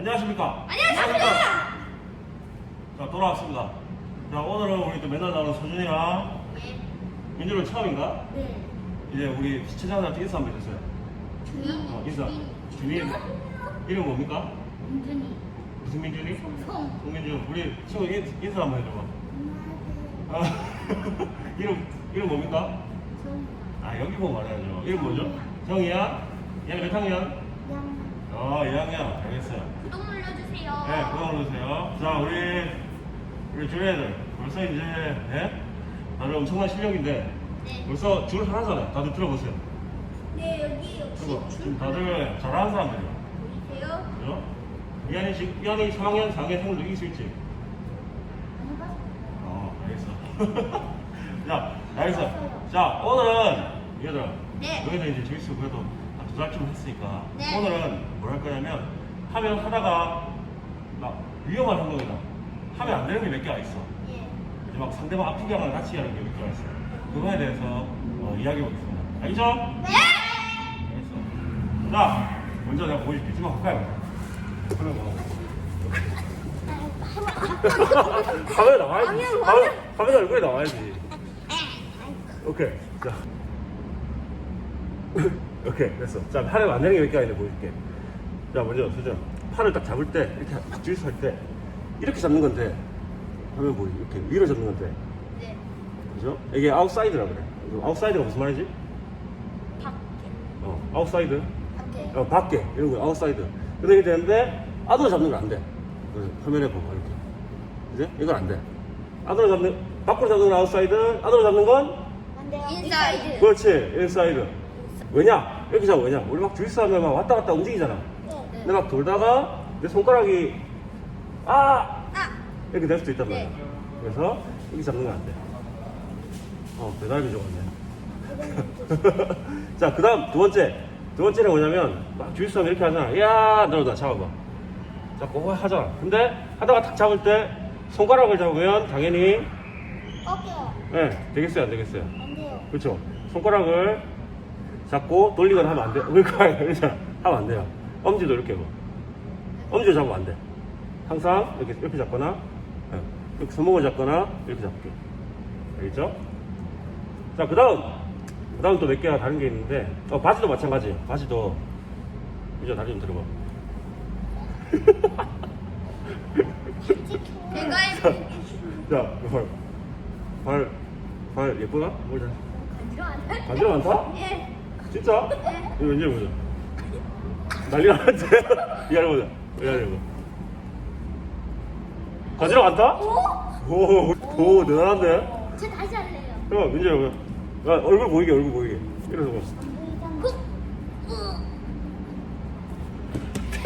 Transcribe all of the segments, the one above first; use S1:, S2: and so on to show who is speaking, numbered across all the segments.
S1: 안녕하십니까?
S2: 안녕하십니까?
S1: 자, 돌아왔습니다. 자, 오늘은 우리 또 맨날 나오는 서준이랑
S2: 예.
S1: 민주는 처음인가?
S2: 네.
S1: 이제 우리 시청자들한테 인사 한번 해주세요.
S2: 주인.
S1: 어, 인사. 주민. 이름 뭡니까?
S2: 민준이.
S1: 무슨 민준이?
S2: 성.
S1: 송민준. 우리 친구 인, 인사 한번 해줘봐. 아, 이름, 이름 뭡니까?
S2: 성.
S1: 아, 여기 보고 말해야죠. 이름 뭐죠? 정이야? 얘가 몇 학년?
S2: 양.
S1: 어, 2학년. 알겠어요.
S2: 구독 눌러주세요.
S1: 네, 그거 눌러주세요. 자, 우리, 우리 주애들. 벌써 이제, 예? 다들 엄청난 실력인데,
S2: 네.
S1: 벌써 줄 하나 잖아요. 다들 들어보세요.
S2: 네 여기
S1: 그리고
S2: 줄
S1: 지금 다들 잘하는 사람들이에요.
S2: 보이세요?
S1: 그죠? 이한이, 지- 이한이 3학년, 4학년 생물도 이길 수 있지? 어, 알겠어. 자, 알겠어. 자, 오늘은, 얘들아.
S2: 네.
S1: 너희들 이제 재밌어 그래도 두 달쯤 했으니까.
S2: 네.
S1: 오늘은 뭘할 거냐면, 하면 하다가, 막, 위험한 행동이다. 하면 안 되는 게 몇 개가 있어.
S2: 예.
S1: 이제 막 상대방 아프게 하거나 다치게 하는 게 몇 개가 있어. 그거에 대해서 어, 이야기해 보겠습니다. 알겠죠?
S2: 네.
S1: 알겠어. 자, 먼저 내가 보여줄게. 지금 가까이 와. 화면 봐. 화면 나와야지.
S2: 화면,
S1: 화면, 화면 얼굴에 나와야지. 오케이. 자. 오케이. 됐어. 자, 팔에 안 되는 게 몇 개가 있는데 보여줄게. 자, 먼저, 수정. 팔을 딱 잡을 때, 이렇게 딱 주위서 할 때, 이렇게 잡는 건데, 화면 보이 이렇게 위로 잡는 건데,
S2: 네.
S1: 그죠? 이게 아웃사이드라 그래. 아웃사이드가 무슨 말이지?
S2: 밖에.
S1: 어, 아웃사이드.
S2: 밖에.
S1: 어, 밖에. 이런 거, 아웃사이드. 근데 이게 되는데, 안으로 잡는 건 안 돼. 그래서 화면에 보고, 이렇게. 그죠? 이건 안 돼. 안으로 잡는, 밖으로 잡는 건 아웃사이드, 안으로 잡는 건?
S2: 안 돼요. 인사이드.
S1: 그렇지, 인사이드. 왜냐? 이렇게 잡아, 왜냐? 우리 막 주짓수 하면 막 왔다 갔다 움직이잖아.
S2: 네.
S1: 근데 막 돌다가, 내 손가락이, 아!
S2: 아.
S1: 이렇게 될 수도 있단 말이야.
S2: 네.
S1: 그래서, 이렇게 잡는 건 안 돼. 어, 대단하게 좋았네. 자, 그 다음 두 번째. 두 번째는 뭐냐면, 막 하면 이렇게 하잖아. 야, 너다 잡아봐. 잡고 하잖아. 근데 하다가 탁 잡을 때 손가락을 잡으면 당연히,
S2: 꺾여요.
S1: 예, 되겠어요, 안 되겠어요?
S2: 안 돼요.
S1: 그렇죠. 손가락을 잡고 돌리거나 하면 안 돼. 그러니까, 그러니까 하면 안 돼요. 엄지도 이렇게 뭐. 엄지도 잡으면 안 돼. 항상 이렇게, 이렇게 잡거나, 예, 이렇게 손목을 잡거나, 이렇게 잡게. 알겠죠? 자, 그 다음. 그 다음 또 몇 개가 다른 게 있는데, 어, 바지도 마찬가지예요. 바지도. 이제 다리 좀 들어봐.
S2: 제가
S1: 자, 자, 발, 발, 발 예쁘나? 보자.
S2: 들어왔나요?
S1: 바지가 많다?
S2: 예.
S1: 진짜? 이거 왠지 보자. 난리가 났지? 이거 보자. 이거 보자. 가지러 간다?
S2: 오?
S1: 오, 오, 대단한데?
S2: 저 다시 할래요.
S1: 야, 민재, 야, 얼굴 보이게, 얼굴 보이게. 이래서 봐.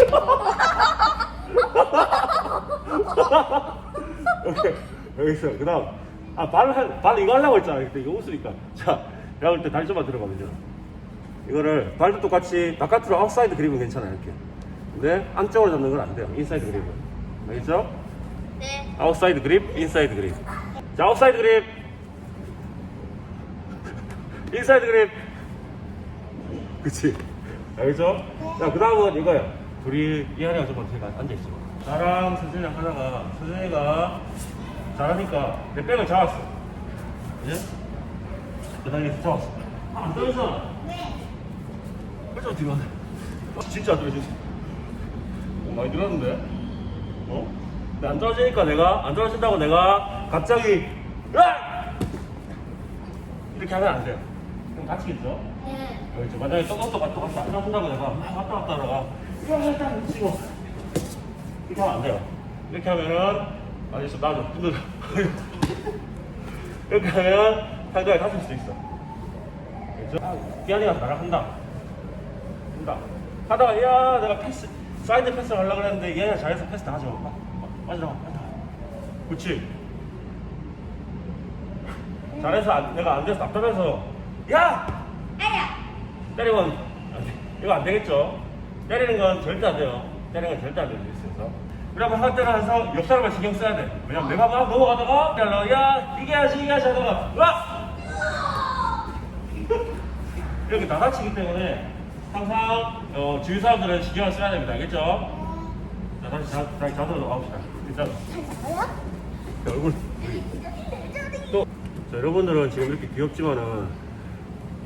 S1: 오케이. 여기 있어. 그 다음. 아, 발, 할- 발 이거 하려고 했잖아. 그때 이거 웃으니까. 자, 내가 볼때 다리 좀만 들어봐, 민재. 이거를 발도 똑같이 바깥으로 아웃사이드 그립은 괜찮아, 이렇게. 근데 안쪽으로 잡는 건 안 돼요. 인사이드 그립은. 알겠죠?
S2: 네.
S1: 아웃사이드 그립, 인사이드 그립. 자, 아웃사이드 그립. 인사이드 그립. 그치? 알겠죠? 자, 그 다음은 이거예요. 둘이 이하리가 좀 제가 앉아있어. 나랑 서준이랑 하다가 서준이가 잘하니까 내 백을 잡았어. 그지? 그 다음에 잡았어. 아, 안 떨어져. 뒤로 가네. 아, 진짜 안 떨어지지. 어, 많이 늘었는데? 어? 근데 안 떨어지니까 내가, 안 떨어진다고 내가 갑자기, 으악! 이렇게 하면 안 돼요. 그럼 다치겠죠?
S2: 네.
S1: 그렇죠. 만약에 똑똑똑 갔다 갔다 안 떨어진다고 내가 막 왔다 갔다 하다가, 이거 일단 묻히고, 이렇게 하면 안 돼요. 이렇게 하면은, 알겠어, 나도 힘들어. 이렇게 하면 상대가 다칠 수도 있어. 그렇죠? 끼안이가 나랑 한다. 한다. 하다가 야 내가 패스 사이드 패스 하려고 그랬는데 얘가 잘해서 패스 다 하지 마. 막, 막, 빠지라 빠지라. 그렇지. 잘해서 안, 내가 안 돼서 답답해서 야. 때리면 안 돼. 이거 안 되겠죠. 때리는 건 절대 안 돼요. 때리는 건 절대 안 돼요. 있어서. 그러면 할 때는 항상 옆 사람을 신경 써야 돼. 왜냐면 내가 막 넘어가다가 야, 야 이겨야지 이겨야지 하다가 와 이렇게 다 다치기 때문에 항상 어, 주위 사람들은 신경을 써야 됩니다. 알겠죠? 자, 다시 자, 다시 자세로 가봅시다.
S2: 뭐야?
S1: 자, 얼굴. 또, 자, 여러분들은 지금 이렇게 귀엽지만은,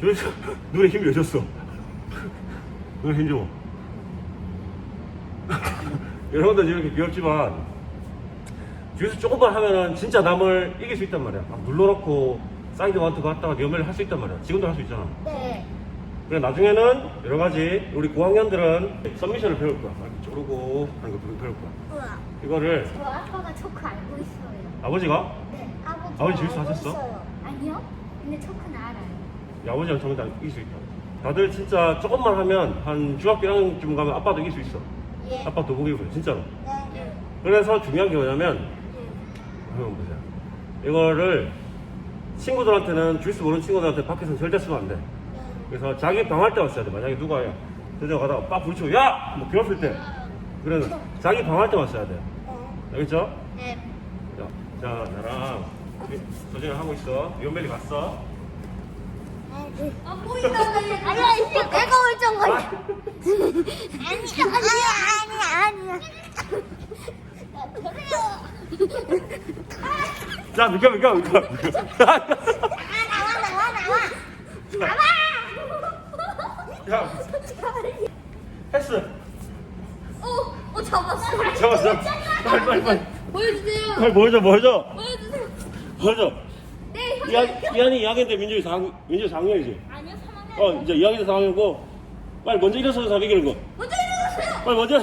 S1: 저기서 눈에 힘이 여졌어. 눈에 힘 줘. 여러분들 지금 이렇게 귀엽지만, 뒤에서 조금만 하면은 진짜 남을 이길 수 있단 말이야. 막 눌러놓고, 사이드 원투 갔다가 연매를 할 수 있단 말이야. 지금도 할 수 있잖아.
S2: 네.
S1: 그래 나중에는 여러 가지 우리 고학년들은 썸미션을 배울 거야. 이렇게 쪼르고 하는 거 배울 거야.
S2: 우와.
S1: 이거를
S2: 저 아빠가 초크 알고 있어요.
S1: 아버지가
S2: 네. 아버지.
S1: 아버지 주유소 하셨어?
S2: 아니요. 근데 초크는 알아요.
S1: 야, 아버지랑 정답 이길 수 있다. 다들 진짜 조금만 하면 한 중학교 1학년쯤 가면 아빠도 이길 수 있어.
S2: 예.
S1: 아빠 도복 입고 진짜로.
S2: 네.
S1: 그래서 중요한 게 뭐냐면 한번 보세요. 이거를 친구들한테는 줄 수 모르는 친구들한테 밖에서는 절대 쓰면 안 돼. 그래서 자기 방할 때만 써야 돼. 만약에 누가 야, 저저 가다가 빡 부딪히고 야! 뭐 괴롭힐 때. 그러면 자기 방할 때만 써야 돼. 알겠죠?
S2: 네.
S1: 자, 자 나랑 도전을 하고 있어. 연멜리 갔어.
S2: 아 보인다. 아니야 이거 내가 올정 거야.
S1: 아,
S2: 아니야 아니야 아니야.
S1: 자, 비켜, 비켜, 비켜. 비켜.
S2: 나와 나와 나와. 나와.
S1: 야, 패스.
S2: 어, 어 잡았어.
S1: 잡았어. 빨리, 빨리, 빨리.
S2: 보여주세요.
S1: 빨리 보여줘, 보여줘.
S2: 보여주세요.
S1: 보여줘.
S2: 네, 형.
S1: 이한, 이한이 2학년 때 민준이 4학년, 민준이 4학년이지.
S2: 아니요, 3학년.
S1: 어, 이제 2학년 때 4학년이고. 빨리 먼저 일어서서 다 이기는 거.
S2: 먼저 일어나세요.
S1: 빨리 먼저.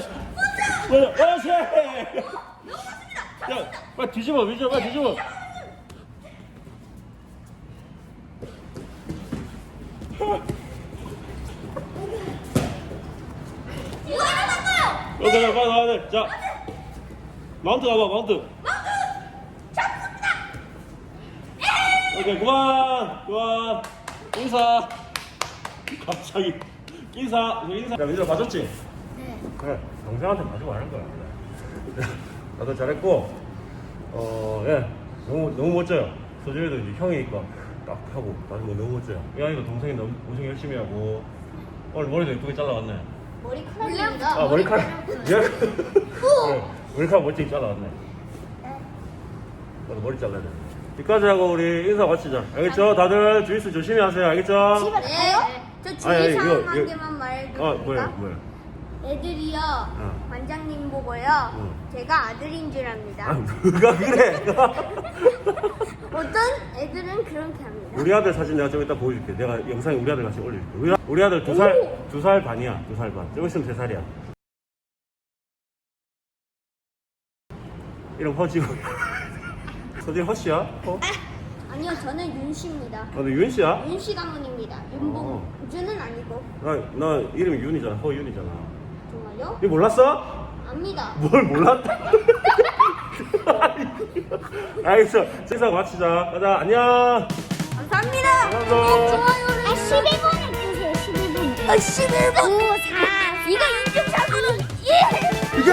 S1: 먼저. 그렇지.
S2: 넘어갔습니다.
S1: 야, 빨리 뒤집어, 민준아, 빨리 뒤집어.
S2: 이거
S1: 오케이, 빨리, 빨리, 빨리. 자. 마운트 가봐, 마운트. 오케이, 그만, 그만. 인사. 갑자기. 인사, 인사. 야, 민준아, 봐줬지?
S2: 네.
S1: 그래, 동생한테 봐주고 하는 거야. 나도 잘했고, 어, 예. 너무, 너무 멋져요. 소진이도 이제 형이니까 딱 하고, 나도 뭐 너무 멋져요. 이 아이도 동생이 너무 엄청 열심히 하고, 오늘 머리도 예쁘게 잘라왔네.
S2: 머리카락입니다.
S1: 아, 머리카락. 예. 그래, 머리카락 멋지게 잘라왔네. 나도 머리 잘라야 돼. 여기까지 하고 우리 인사 마치자. 알겠죠? 다들 주의수 조심히 하세요. 알겠죠?
S2: 집에 가요? 저
S1: 아니, 아니,
S2: 주의사항
S1: 이거,
S2: 한
S1: 이거-
S2: 개만 말해도
S1: 아,
S2: 될까?
S1: 뭐야, 뭐야.
S2: 애들이요
S1: 어.
S2: 관장님 보고요
S1: 응.
S2: 제가 아들인 줄 압니다
S1: 아, 누가 그래?
S2: 어떤 애들은 그렇게 합니다
S1: 우리 아들 사진 내가 좀 이따 보여줄게. 내가 영상에 우리 아들 같이 올려줄게. 우리, 아- 우리 아들 두 살, 두살 반이야. 두 살 반. 좀 있으면 세 살이야. 이름 허지고. 서진 허씨야? 어?
S2: 아니요 저는 윤씨입니다
S1: 어, 너 윤씨야?
S2: 윤씨 가문입니다
S1: 어.
S2: 윤봉주는 아니고
S1: 나, 나 이름이 윤이잖아. 허윤이잖아.
S2: 정말요?
S1: 이거 몰랐어?
S2: 압니다
S1: 뭘 몰랐다? 알겠어. 인사 마치자. 가자. 안녕.
S2: 감사합니다
S1: 감사합니다.
S2: 좋아요를 아 11번 해주세요 11번 아 11번 5 4 이거 인증샷으로 예
S1: 이게